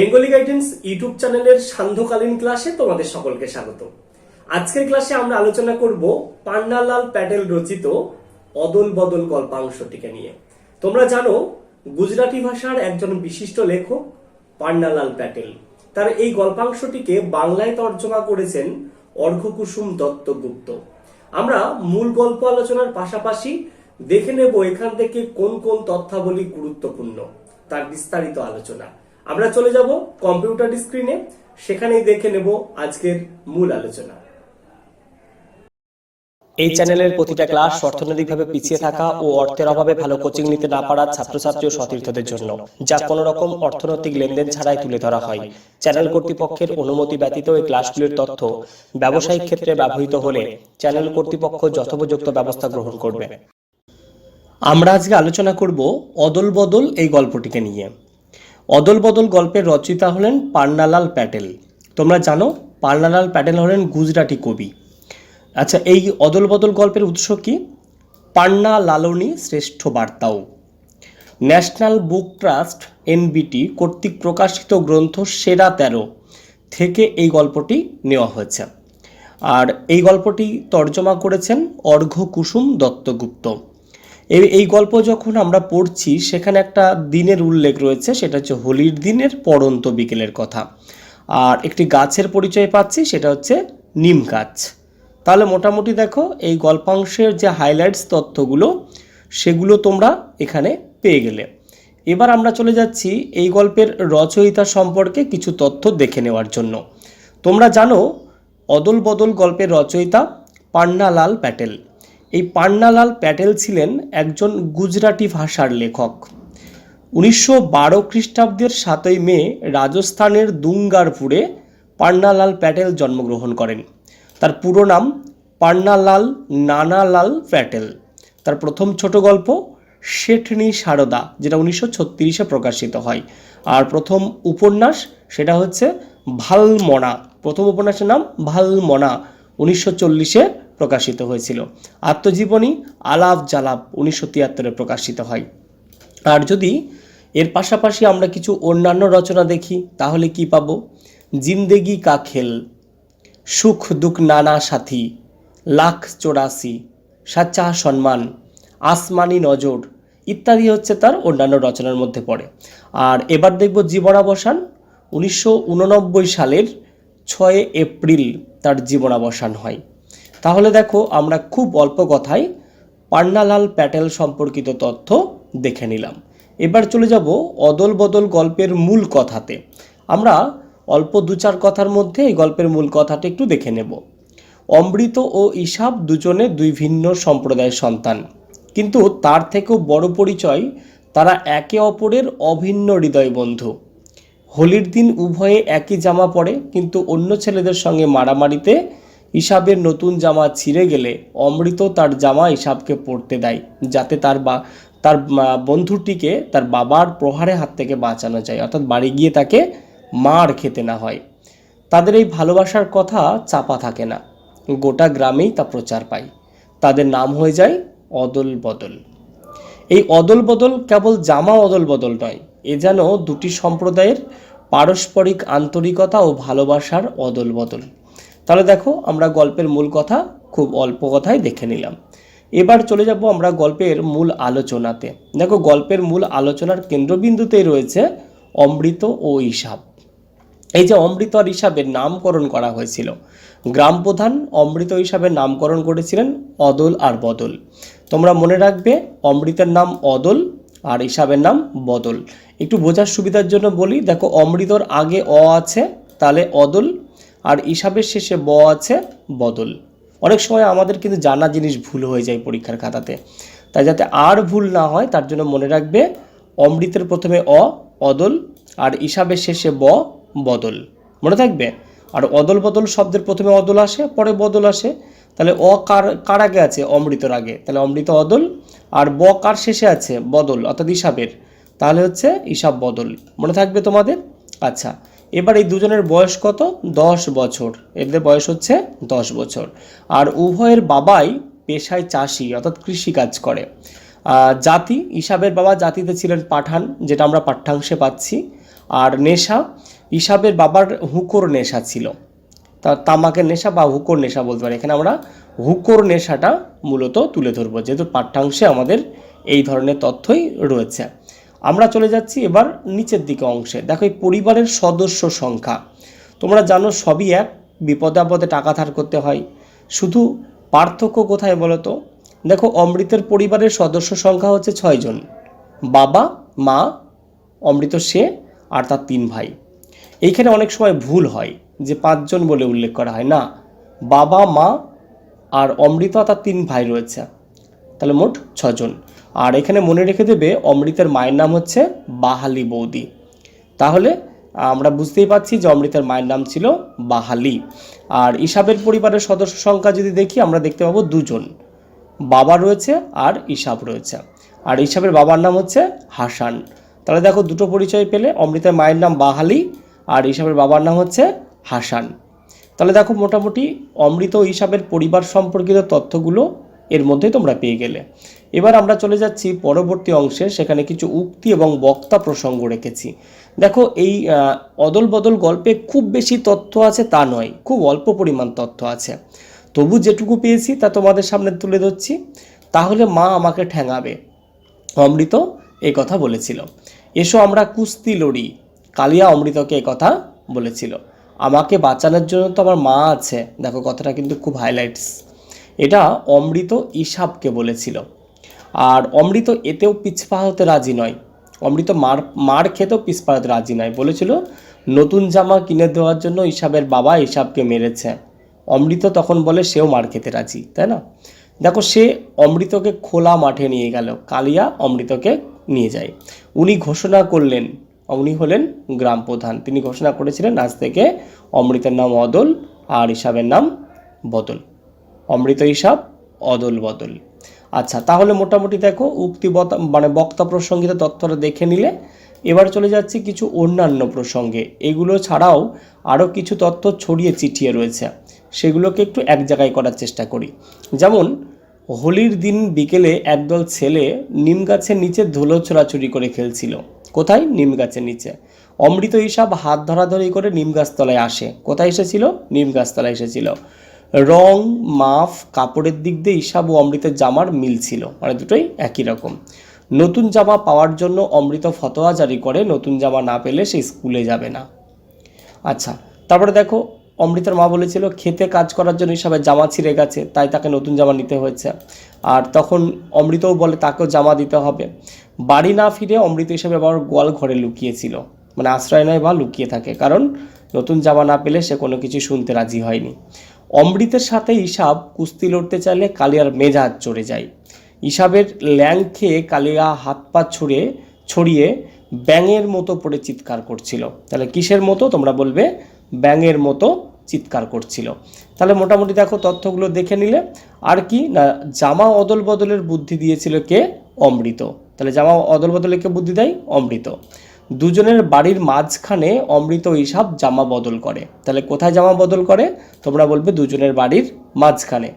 Bengali guidance YouTube চ্যানেলের সান্ধ্যকালীন ক্লাসে তোমাদের সকলকে স্বাগত। আজকের ক্লাসে আমরা আলোচনা করব পান্নালাল প্যাটেল রচিত অদল বদল গল্পাংশটিকে নিয়ে। তোমরা জানো, গুজরাটি ভাষার একজন বিশিষ্ট লেখক পান্নালাল প্যাটেল। তার এই গল্পাংশটিকে বাংলায় তর্জমা করেছেন অর্ঘকুসুম দত্তগুপ্ত। আমরা মূল গল্প আলোচনার পাশাপাশি দেখে নেব এখান থেকে কোন কোন তথ্যাবলী গুরুত্বপূর্ণ, তার বিস্তারিত আলোচনা। আমরা চলে যাব কম্পিউটার স্ক্রিনে সেখানেই দেখে নেব আজকের মূল আলোচনা। এই চ্যানেলের প্রতিটা ক্লাস অর্থনৈতিকভাবে পিছিয়ে থাকা ও অর্থের অভাবে ভালো কোচিং নিতে না পারা ছাত্রছাত্রী ও সতীর্থদের জন্য, যা কোনো রকম অর্থনৈতিক লেনদেন ছাড়াই তুলে ধরা হয়। চ্যানেল কর্তৃপক্ষের অনুমতি ব্যতীত এই ক্লাসগুলির তথ্য ব্যবসায়িক ক্ষেত্রে ব্যবহৃত হলে চ্যানেল কর্তৃপক্ষ যথোপযুক্ত ব্যবস্থা গ্রহণ করবে। আমরা আজকে আলোচনা করব অদল বদল এই গল্পটিকে নিয়ে। অদল বদল গল্পের রচয়িতা হলেন পান্নালাল প্যাটেল। তোমরা জানো, পান্নালাল প্যাটেল হলেন গুজরাটি কবি। আচ্ছা এই অদল বদল গল্পের উৎস কি? পান্না লালনী শ্রেষ্ঠ বার্তাও। ন্যাশনাল বুক ট্রাস্ট, এনবিটি, কর্তৃক প্রকাশিত গ্রন্থ সেরা তেরো থেকে এই গল্পটি নেওয়া হয়েছে। আর এই গল্পটি তর্জমা করেছেন অর্ঘ কুসুম দত্তগুপ্ত। এই এই গল্প যখন আমরা পড়ছি, সেখানে একটা দিনের উল্লেখ রয়েছে, সেটা হচ্ছে হোলির দিনের পড়ন্ত বিকেলের কথা। আর একটি গাছের পরিচয় পাচ্ছি, সেটা হচ্ছে নিম গাছ। তাহলে মোটামুটি দেখো, এই গল্পাংশের যে হাইলাইটস তথ্যগুলো, সেগুলো তোমরা এখানে পেয়ে গেলে। এবার আমরা চলে যাচ্ছি এই গল্পের রচয়িতা সম্পর্কে কিছু তথ্য দেখে নেওয়ার জন্য। তোমরা জানো অদল বদল গল্পের রচয়িতা পান্নালাল প্যাটেল। এই পান্নালাল প্যাটেল ছিলেন একজন গুজরাটি ভাষার লেখক। উনিশশো বারো খ্রিস্টাব্দের সাতই মে রাজস্থানের দুঙ্গারপুরে পান্নালাল প্যাটেল জন্মগ্রহণ করেন। তার পুরো নাম পান্নালাল নানালাল প্যাটেল। তার প্রথম ছোট গল্প শেঠনি সারদা, যেটা উনিশশো ছত্রিশে প্রকাশিত হয়। আর প্রথম উপন্যাস সেটা হচ্ছে ভালমনা। প্রথম উপন্যাসের নাম ভালমনা, উনিশশো চল্লিশে প্রকাশিত হয়েছিল। আত্মজীবনী আলাপ জালাপ উনিশশো তিয়াত্তরে প্রকাশিত হয়। আর যদি এর পাশাপাশি আমরা কিছু অন্যান্য রচনা দেখি, তাহলে কি পাব? জিন্দেগি কা খেল, সুখ দুঃখ নানা সাথী, লাখ চৌরাশি, সাচ্চা সম্মান, আসমানি নজর, ইত্যাদি হচ্ছে তার অন্যান্য রচনার মধ্যে পড়ে। আর এবার দেখব জীবনাবসান, উনিশশো উননব্বই সালের ছয় এপ্রিল তার জীবনাবসান হয়। তাহলে দেখো আমরা খুব অল্প কথায় পান্নালাল প্যাটেল সম্পর্কিত তথ্য দেখে নিলাম। এবার চলে যাব অদল বদল গল্পের মূল কথাতে। আমরা অল্প দু চার কথার মধ্যে এই গল্পের মূল কথাটা একটু দেখে নেব। অমৃত ও ইসাব দুজনে দুই ভিন্ন সম্প্রদায়ের সন্তান। কিন্তু তার থেকেও বড় পরিচয় তারা একে অপরের অভিন্ন হৃদয় বন্ধু। হোলির দিন উভয়ে একই জামা পরে, কিন্তু অন্য ছেলেদের সঙ্গে মারামারিতে ইসাবের নতুন জামা ছিঁড়ে গেলে অমৃত তার জামা ইসাবকে পরতে দেয়, যাতে তার বা, তার বন্ধুটিকে তার বাবার প্রহারে হাত থেকে বাঁচানো যায়, অর্থাৎ বাড়ি গিয়ে তাকে মার খেতে না হয়। তাদের এই ভালোবাসার কথা চাপা থাকে না। গোটা গ্রামেই তা প্রচার পায়। তাদের নাম হয়ে যায় অদল বদল। এই অদল বদল কেবল জামা অদল বদল নয়, এ যেন দুটি সম্প্রদায়ের পারস্পরিক আন্তরিকতা ও ভালোবাসার অদল বদল। তাহলে দেখো আমরা গল্পের মূল কথা খুব অল্প কথায় দেখে নিলাম। এবার চলে যাব আমরা গল্পের মূল আলোচনাতে। দেখো গল্পের মূল আলোচনার কেন্দ্রবিন্দুতেই রয়েছে অমৃত ও ইসাব এই যে অমৃত আর হিসাবের নামকরণ করা হয়েছিল। গ্রাম প্রধান অমৃত হিসাবে নামকরণ করেছিলেন অদল আর বদল। তোমরা মনে রাখবে অমৃতের নাম অদল আর হিসাবের নাম বদল। একটু বোঝার সুবিধার জন্য বলি, দেখো অমৃতর আগে অ আছে, তাহলে অদল আর হিসাবের শেষে ব আছে বদল। অনেক সময় আমাদের কিন্তু জানা জিনিস ভুল হয়ে যায় পরীক্ষার খাতাতে। তাই যাতে আর ভুল না হয়, তার জন্য মনে রাখবে অমৃতের প্রথমে অ, অদল, আর হিসাবের শেষে ব, বদল। মনে থাকবে? আর অদল বদল শব্দের প্রথমে অদল আসে, পরে বদল আসে। তাহলে অ কার কার আগে আছে? অমৃতর আগে। তাহলে অমৃত অদল, আর ব কার শেষে আছে? বদল, অর্থাৎ হিসাবের তাহলে হচ্ছে হিসাব বদল। মনে থাকবে তোমাদের? আচ্ছা। এবার এই দুজনের বয়স কত? দশ বছর। এদের বয়স হচ্ছে দশ বছর। আর উভয়ের বাবাই পেশায় চাষি, অর্থাৎ কৃষি কাজ করে জাতি হিসাবের বাবা জাতিতে ছিলেন পাঠান, যেটা আমরা পাঠ্যাংশে পাচ্ছি। আর নেশা ইসাবের বাবার হুকোর নেশা ছিল। তা, তামাকের নেশা বা হুকোর নেশা বলতে পারি। এখানে আমরা হুকোর নেশাটা মূলত তুলে ধরবো, যেহেতু পাঠ্যাংশে আমাদের এই ধরনের তথ্যই রয়েছে। আমরা চলে যাচ্ছি এবার নিচের দিকে অংশে। দেখো এই পরিবারের সদস্য সংখ্যা। তোমরা জানো সবই এক, বিপদে আপদে টাকা ধার করতে হয়। শুধু পার্থক্য কোথায় বলো তো দেখো অমৃতের পরিবারের সদস্য সংখ্যা হচ্ছে ছয়জন বাবা, মা, অমৃত সে আর তার তিন ভাই। এইখানে অনেক সময় ভুল হয় যে পাঁচজন বলে উল্লেখ করা হয়। না, বাবা, মা আর অমৃত তার তিন ভাই রয়েছে। তাহলে মোট ছজন। আর এখানে মনে রেখে দেবে অমৃতের মায়ের নাম হচ্ছে বাহালি বৌদি। তাহলে আমরা বুঝতেই পারছি যে অমৃতের মায়ের নাম ছিল বাহালি। আর ইসাবের পরিবারের সদস্য সংখ্যা যদি দেখি, আমরা দেখতে পাবো দুজন। বাবা রয়েছে আর ইসাব রয়েছে। আর ইসাবের বাবার নাম হচ্ছে হাসান। তাহলে দেখো দুটো পরিচয় পেলে, অমৃতের মায়ের নাম বাহালি আর ইসাবের বাবার নাম হচ্ছে হাসান। তাহলে দেখো মোটামুটি অমৃত ও ইসাবের পরিবার সম্পর্কিত তথ্যগুলো এর মধ্যে তোমরা পেয়ে গেলে। এবার আমরা চলে যাচ্ছি পরবর্তী অংশে, সেখানে কিছু উক্তি এবং বক্তা প্রসঙ্গ রেখেছি। দেখো, এই অদল বদল গল্পে খুব বেশি তথ্য আছে তা নয়, খুব অল্প পরিমাণ তথ্য আছে। তবু যেটুকু পেয়েছি তা তোমাদের সামনে তুলে ধরছি। তাহলে মা আমাকে ঠ্যাঙাবে। অমৃত এই কথা বলেছিল। এসো আমরা কুস্তি লড়ি। কালিয়া অমৃতকে এই কথা বলেছিল। আমাকে বাঁচানোর জন্য তো আমার মা আছে। দেখো, কথাটা কিন্তু খুব হাইলাইটস এটা অমৃত ইসাবকে বলেছিল। আর অমৃত এতেও পিছপা হতে রাজি নয়। অমৃত মার মার খেতেও পিছপা হতে রাজি নয়। বলেছিল, নতুন জামা কিনে দেওয়ার জন্য ইসাবের বাবা ইসাবকে মেরেছে। অমৃত তখন বলে, সেও মার খেতে রাজি তাই না? দেখো, সে অমৃতকে খোলা মাঠে নিয়ে গেল। কালিয়া অমৃতকে নিয়ে যায়। উনি ঘোষণা করলেন, উনি হলেন গ্রাম প্রধান। তিনি ঘোষণা করেছিলেন, আজ থেকে অমৃতের নাম অদল আর ইসাবের নাম বদল। অমৃত হিসাব, অদল বদল। আচ্ছা তাহলে মোটামুটি দেখো উক্তি মানে বক্তা প্রসঙ্গিত তথ্যটা দেখে নিলে। এবার চলে যাচ্ছি কিছু অন্যান্য প্রসঙ্গে। এগুলো ছাড়াও আরও কিছু তথ্য ছড়িয়ে চিঠিয়ে রয়েছে। সেগুলোকে একটু এক জায়গায় করার চেষ্টা করি। যেমন, হোলির দিন বিকেলে একদল ছেলে নিম গাছের নিচে ধুলো ছোড়াছুড়ি করে খেলছিল। কোথায়? নিম গাছের নিচে। অমৃত হিসাব হাত ধরাধরি করে নিম গাছতলায় আসে। কোথায় এসেছিল? নিম গাছতলায় এসেছিল। রং, মাফ, কাপড়ের দিক দিয়ে ইসাব ও অমৃতের জামার মিল ছিল। মানে দুটোই একই রকম। নতুন জামা পাওয়ার জন্য অমৃত ফতোয়া জারি করে, নতুন জামা না পেলে সে স্কুলে যাবে না। আচ্ছা তারপরে দেখো, অমৃতার মা বলেছিল, খেতে কাজ করার জন্য হিসাবে জামা ছিঁড়ে গেছে, তাই তাকে নতুন জামা নিতে হয়েছে। আর তখন অমৃতও বলে, তাকেও জামা দিতে হবে। বাড়ি না ফিরে অমৃত হিসাবে আবার গোয়াল ঘরে লুকিয়েছিল। মানে আশ্রয় নয় বা লুকিয়ে থাকে, কারণ নতুন জামা না পেলে সে কোনো কিছু শুনতে রাজি হয়নি। অমৃতের সাথে ইসাব কুস্তি লড়তে চাইলে কালিয়ার মেজাজ চড়ে যায়। ইসাবের ল্যাং খেয়ে কালিয়া হাত পা ছুঁড়ে, ছড়িয়ে ব্যাঙের মতো পড়ে চিৎকার করছিল। তাহলে কিসের মতো? তোমরা বলবে, ব্যাঙের মতো চিৎকার করছিল। তাহলে মোটামুটি দেখো তথ্যগুলো দেখে নিলে। আর কি? না, জামা অদল বদলের বুদ্ধি দিয়েছিল কে? অমৃত। তাহলে জামা অদল বদলে কে বুদ্ধি দেয়? অমৃত। দুজনের বাড়ির মাঝখানে অমৃত হিসাব জামা বদল করে। তাহলে কোথায় জামা বদল করে? তোমরা বলবে দুজনের বাড়ির মাঝখানে।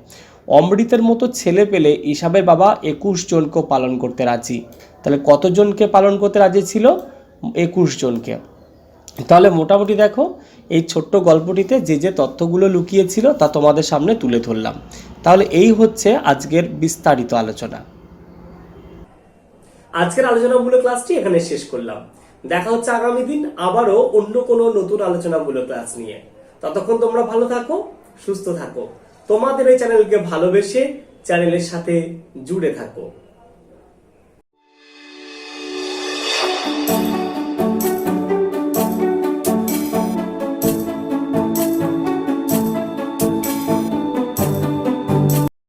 অমৃতের মতো ছেলে পেলে ইসাবের বাবা একুশ জনকে পালন করতে রাজি। তাহলে কতজনকে পালন করতে রাজি ছিল? একুশ জনকে। তাহলে মোটামুটি দেখো, এই ছোট্ট গল্পটিতে যে যে তথ্যগুলো লুকিয়েছিল তা তোমাদের সামনে তুলে ধরলাম। তাহলে এই হচ্ছে আজকের বিস্তারিত আলোচনা। আজকের আলোচনামূলক ক্লাসটি এখানে শেষ করলাম। দেখা হচ্ছে আগামী দিন আবারও অন্য কোনো নতুন আলোচনামূলক ক্লাস নিয়ে। ততক্ষণ তোমরা ভালো থাকো, সুস্থ থাকো। তোমাদের এই চ্যানেলকে ভালোবেসে চ্যানেলের সাথে জুড়ে থাকো।